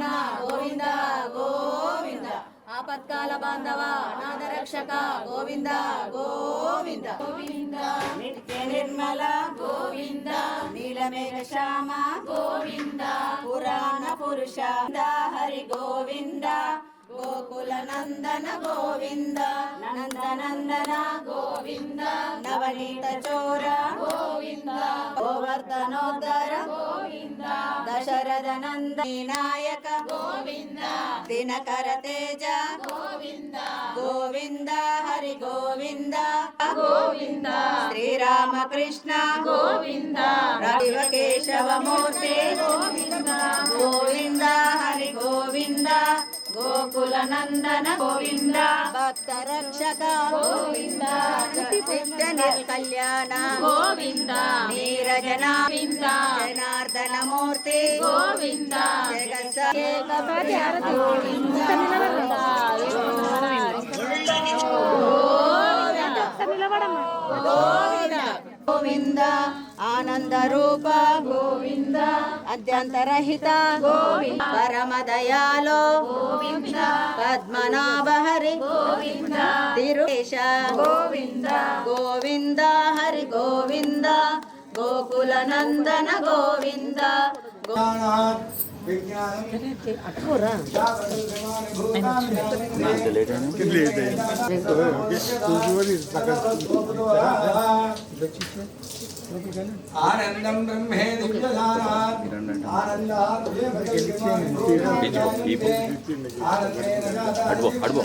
రమణ గోవింద గోవింద. ఆపత్కాల బాంధవ అనాథ రక్షక గోవింద గోవింద. గోవింద. నిత్య నిర్మల గోవింద. నీలమేఘ శ్యామ గోవింద. పురాణ పురుష హరి గోవింద. నందన గోవింద నందనందన గోవింద నవనీత చోర గోవింద గోవర్ధనోద్ధర గోవింద దశరథ నంద నాయక గోవింద దినకర తేజ గోవింద గోవింద హరి గోవింద గోవింద శ్రీరామకృష్ణ గోవింద శివ కేశవమూర్తి గోవింద గోవింద హరి గోవింద గోకుల నందన గోవింద భక్త రక్షక గోవింద నిత్య నిర్కల్యాణ గోవింద నీరజన జనార్దన మూర్తి గోవింద జగత్సపతి గోవింద అద్యంతరహిత గోవింద. పరమ దయాలో. గోవింద. పద్మనాభ హరి గోవింద. తిరుష గోవింద. గోవింద హరి గోవింద. గోకుల నందన గోవింద. आनंदम ब्रह्मे हटवो हटवो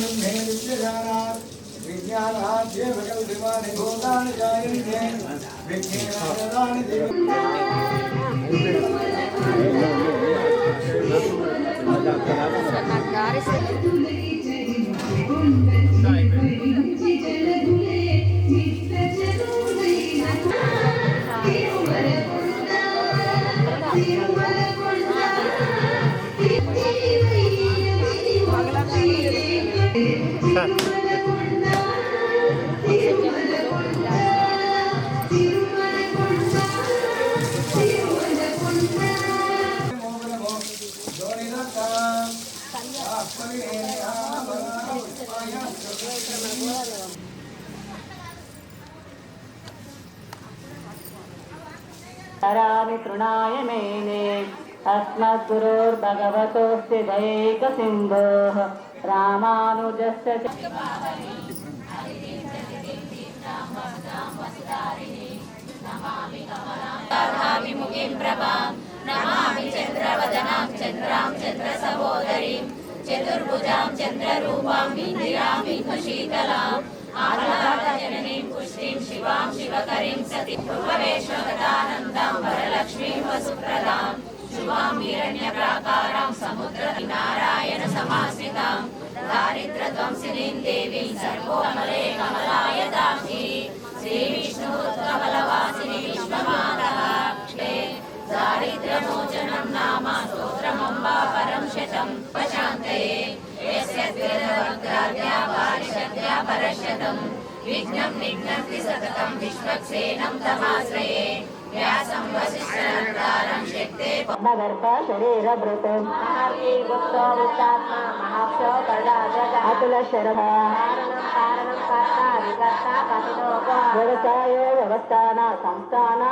विज्ञान దివ్యదానాత్ అడుగో, అడుగో. हरामि तृणाय मेने अस्मद्गुरोर्भगवतोऽस्ति दैकसिंहोः रामानुजस्य नमामि मुखिं प्रभां नमामि चन्द्रवदनां चन्द्रां चन्द्रसहोदरीम् చతుర్భుజాం చంద్రరూపాం ఇందిరాం ఇందుశీతలాం ఆహ్లాదజననీం పుష్టిం శివాం శివకరీం సతి భువనేశ్వరదానందాం వరలక్ష్మీం వసుప్రదాం శుభాం హిరణ్యప్రాకారాం సముద్ర నారాయణ సమాశ్రితాం దారిద్రధ్వంసినీం దేవీం సర్వోమలే కమలాయ దాక్షీ విఘ్నం నిఘ్నంతి సతతం విశ్వక్సేనం తమాశ్రయే వ్యాసం వసిష్ఠనందారం శక్తే పద్మగర్భ శరీరభృత గుప్తో గుప్తాత్మ మహాక్షో అతుల శరభ వ్యవసాయ వ్యవస్థాన సంస్థాన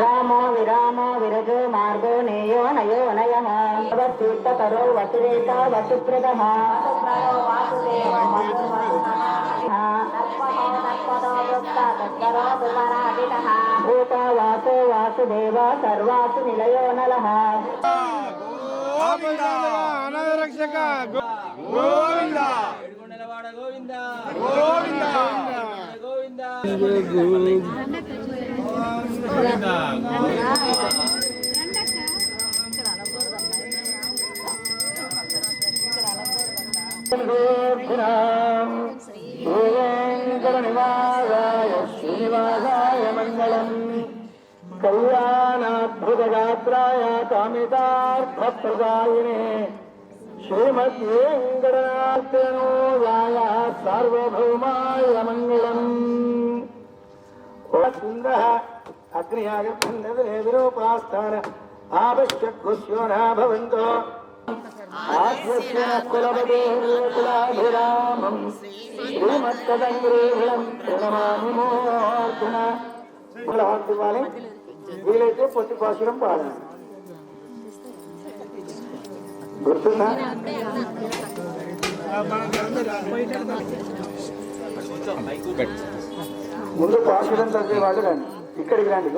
రామో విరామో విరజో మార్గో నేయో నయో నయ తీర్థకరో వసుదేత వసుప్రద భూత వాసో వాసుదేవ సర్వాసు నిలయో నలః. రక్షక గోవింద! గోవింద! గోవింద! దుఃఖార్థినాం శ్రీవేంకరనివాసాయ శ్రీనివాసాయ మంగళం. కళ్యాణాద్భుతగాత్రాయ కామితార్థప్రదాయినే శ్రీమద్వేంకటనాథనోయాయ సార్వభౌమాయ మంగళం. సుందర అగ్నియాగర్భం ఎదురోపాస్థాన ఆవశ్యక్ గుస్యోనా ആശ്വസ്യകുലപതേകുലാഭിരാമം ശ്രീമത്തദംഗ്രേഹുലം പ്രണമാമി മോർജുന ഇവളെ వీలైతే పొట్టి పాసురం పాడాలి గుర్తుందా? ముందు పాసురం తగ్గేవాళ్ళు రండి. ఇక్కడికి రండి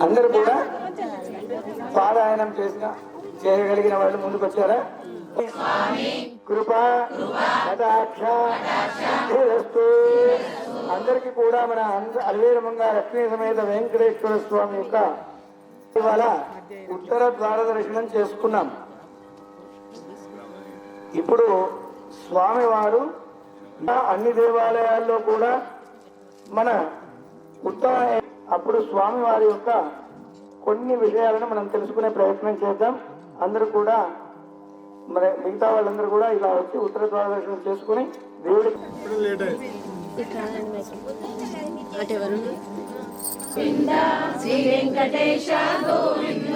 అందరూ కూడా పారాయణం చేసిన చేయగలిగిన వాళ్ళు ముందుకు వచ్చారా కృప కటాక్ష అందరికీ కూడా మన అంద- లక్ష్మీ సమేత వెంకటేశ్వర స్వామి యొక్క ఇవాళ ఉత్తర ద్వార దర్శనం చేసుకున్నాం. ఇప్పుడు స్వామివారు అన్ని దేవాలయాల్లో కూడా మన ఉత్తమ అప్పుడు స్వామివారి యొక్క కొన్ని విషయాలను మనం తెలుసుకునే ప్రయత్నం చేద్దాం. అందరూ కూడా మరి మిగతా వాళ్ళందరూ కూడా ఇలా వచ్చి ఉత్తర ద్వార దర్శనం చేసుకుని దేవుడి శ్రీ వెంకటేశ గోవింద.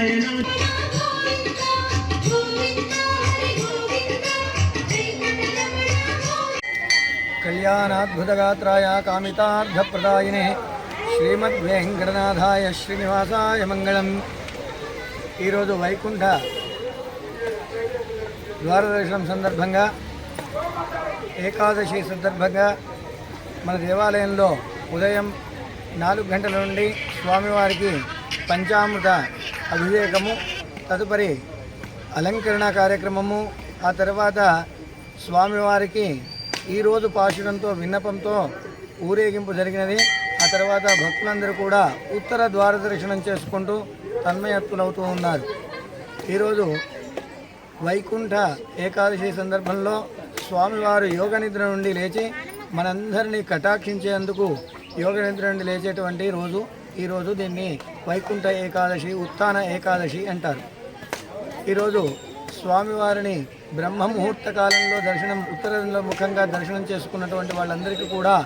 నారాయణ కళ్యాణాద్భుతగాత్రాయ కామితార్థప్రదాయినే శ్రీమద్వేంకటనాథాయ శ్రీనివాసాయ మంగళం. ఈరోజు వైకుంఠ ద్వారదర్శనం సందర్భంగా ఏకాదశి సందర్భంగా మన దేవాలయంలో ఉదయం నాలుగు గంటల నుండి స్వామివారికి పంచామృత అభిషేకము తదుపరి అలంకరణ కార్యక్రమము ఆ తర్వాత స్వామివారికి ఈరోజు పాశుడంతో విన్నపంతో ఊరేగింపు జరిగినది. ఆ తర్వాత భక్తులందరూ కూడా ఉత్తర ద్వార దర్శనం చేసుకుంటూ తన్మయత్తులవుతూ ఉన్నారు. ఈరోజు వైకుంఠ ఏకాదశి సందర్భంలో స్వామివారు యోగ నిద్ర నుండి లేచి మనందరినీ కటాక్షించేందుకు యోగ నిద్ర నుండి లేచేటువంటి రోజు. ఈరోజు దీన్ని వైకుంఠ ఏకాదశి ఉత్థాన ఏకాదశి అంటారు. ఈరోజు స్వామివారిని బ్రహ్మముహూర్త కాలంలో దర్శనం ఉత్తరంలో ముఖంగా దర్శనం చేసుకున్నటువంటి వాళ్ళందరికీ కూడా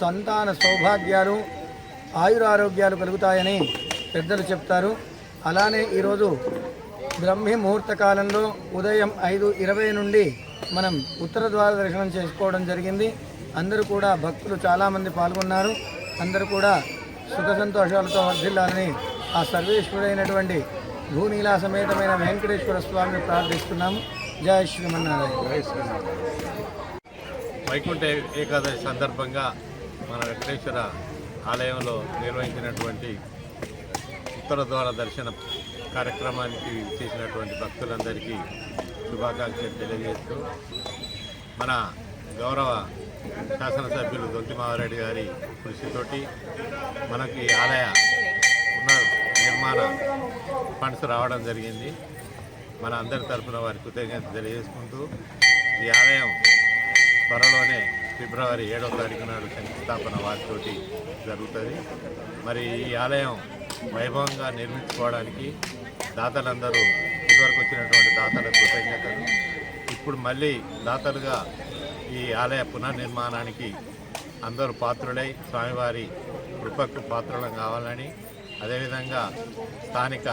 సంతాన సౌభాగ్యాలు ఆయురారోగ్యాలు కలుగుతాయని పెద్దలు చెప్తారు. అలానే ఈరోజు బ్రహ్మి ముహూర్త కాలంలో ఉదయం ఐదు ఇరవై నుండి మనం ఉత్తర ద్వార దర్శనం చేసుకోవడం జరిగింది. అందరూ కూడా భక్తులు చాలామంది పాల్గొన్నారు. అందరూ కూడా సుఖ సంతోషాలతో వర్ధిల్లాలని ఆ సర్వేశ్వరుడైనటువంటి భూనీలా సమేతమైన వెంకటేశ్వర స్వామిని ప్రార్థిస్తున్నాము జయ శ్రీమన్నారాయణ. వైకుంఠ ఏకాదశి సందర్భంగా మన వెంకటేశ్వర ఆలయంలో నిర్వహించినటువంటి ఉత్తర ద్వార దర్శన కార్యక్రమానికి చేసినటువంటి భక్తులందరికీ శుభాకాంక్షలు తెలియజేస్తూ మన గౌరవ శాసనసభ్యులు దొంతిమావరెడ్డి గారి కృషితోటి మనకి ఆలయ పునర్ నిర్మాణ ఫండ్స్ రావడం జరిగింది. మన అందరి తరఫున వారి కృతజ్ఞత తెలియజేసుకుంటూ ఈ ఆలయం త్వరలోనే ఫిబ్రవరి ఏడవ తారీఖు నాడు శంకుస్థాపన వారితోటి జరుగుతుంది. మరి ఈ ఆలయం వైభవంగా నిర్మించుకోవడానికి దాతలందరూ ఇదివరకు వచ్చినటువంటి దాతల కృతజ్ఞతలు. ఇప్పుడు మళ్ళీ దాతలుగా ఈ ఆలయ పునర్నిర్మాణానికి అందరూ పాత్రులై స్వామివారి కృపకు పాత్రులం కావాలని అదేవిధంగా స్థానిక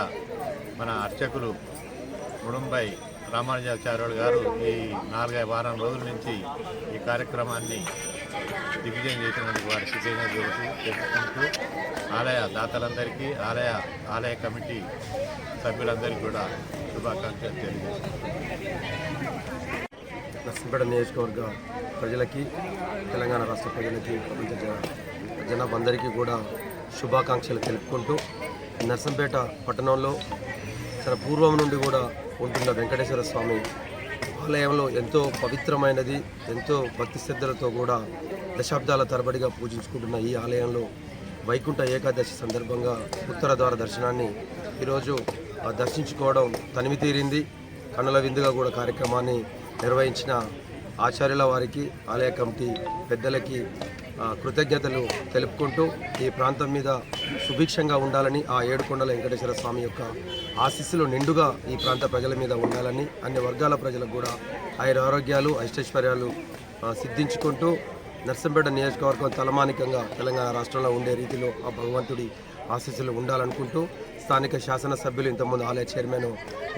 మన అర్చకులు ముడుంబై రామానుజాచార్యులు గారు ఈ నాలుగైదు వారం రోజుల నుంచి ఈ కార్యక్రమాన్ని దిగ్విజయం చేసినందుకు వారి కృతజ్ఞత తెలుసు తెలుసుకుంటూ ఆలయ దాతలందరికీ ఆలయ ఆలయ కమిటీ సభ్యులందరికీ కూడా శుభాకాంక్షలు తెలియజేస్తున్నాను నర్సంపేట నియోజకవర్గ ప్రజలకి తెలంగాణ రాష్ట్ర ప్రజలకి ప్రపంచ జన- జనాభా అందరికీ కూడా శుభాకాంక్షలు తెలుపుకుంటూ నర్సంపేట పట్టణంలో తన పూర్వం నుండి కూడా ఉంటున్న వెంకటేశ్వర స్వామి ఆలయంలో ఎంతో పవిత్రమైనది ఎంతో భక్తి శ్రద్ధలతో కూడా దశాబ్దాల తరబడిగా పూజించుకుంటున్న ఈ ఆలయంలో వైకుంఠ ఏకాదశి సందర్భంగా ఉత్తర ద్వార దర్శనాన్ని ఈరోజు ఆ, దర్శించుకోవడం తనివి తీరింది కన్నుల విందుగా కూడా కార్యక్రమాన్ని నిర్వహించిన ఆచార్యుల వారికి ఆలయ కమిటీ పెద్దలకి కృతజ్ఞతలు తెలుపుకుంటూ ఈ ప్రాంతం మీద సుభిక్షంగా ఉండాలని ఆ ఏడుకొండల వెంకటేశ్వర స్వామి యొక్క ఆశీస్సులు నిండుగా ఈ ప్రాంత ప్రజల మీద ఉండాలని అన్ని వర్గాల ప్రజలకు కూడా ఆయన ఆరోగ్యాలు అష్టైశ్వర్యాలు సిద్ధించుకుంటూ నర్సంపేట నియోజకవర్గం తలమానికంగా తెలంగాణ రాష్ట్రంలో ఉండే రీతిలో ఆ భగవంతుడి ఆశీస్సులు ఉండాలనుకుంటూ స్థానిక శాసనసభ్యులు ఇంతకుముందు ఆలయ చైర్మన్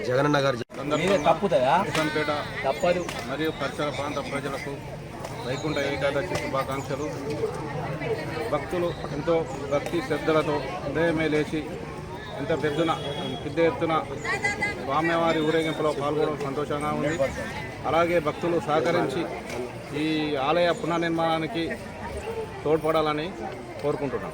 జగనన్న గారు నర్సంపేట తప్పదు. మరియు పరిసర ప్రాంత ప్రజలకు వైకుంఠ ఏకాదశి శుభాకాంక్షలు. భక్తులు ఎంతో భక్తి శ్రద్ధలతో ఉదయమే లేచి ఎంత పెద్దన పెద్ద ఎత్తున స్వామివారి ఊరేగింపులో పాల్గొనడం సంతోషంగా ఉంది. అలాగే భక్తులు సహకరించి ఈ ఆలయ పునర్నిర్మాణానికి తోడ్పడాలని కోరుకుంటున్నాం.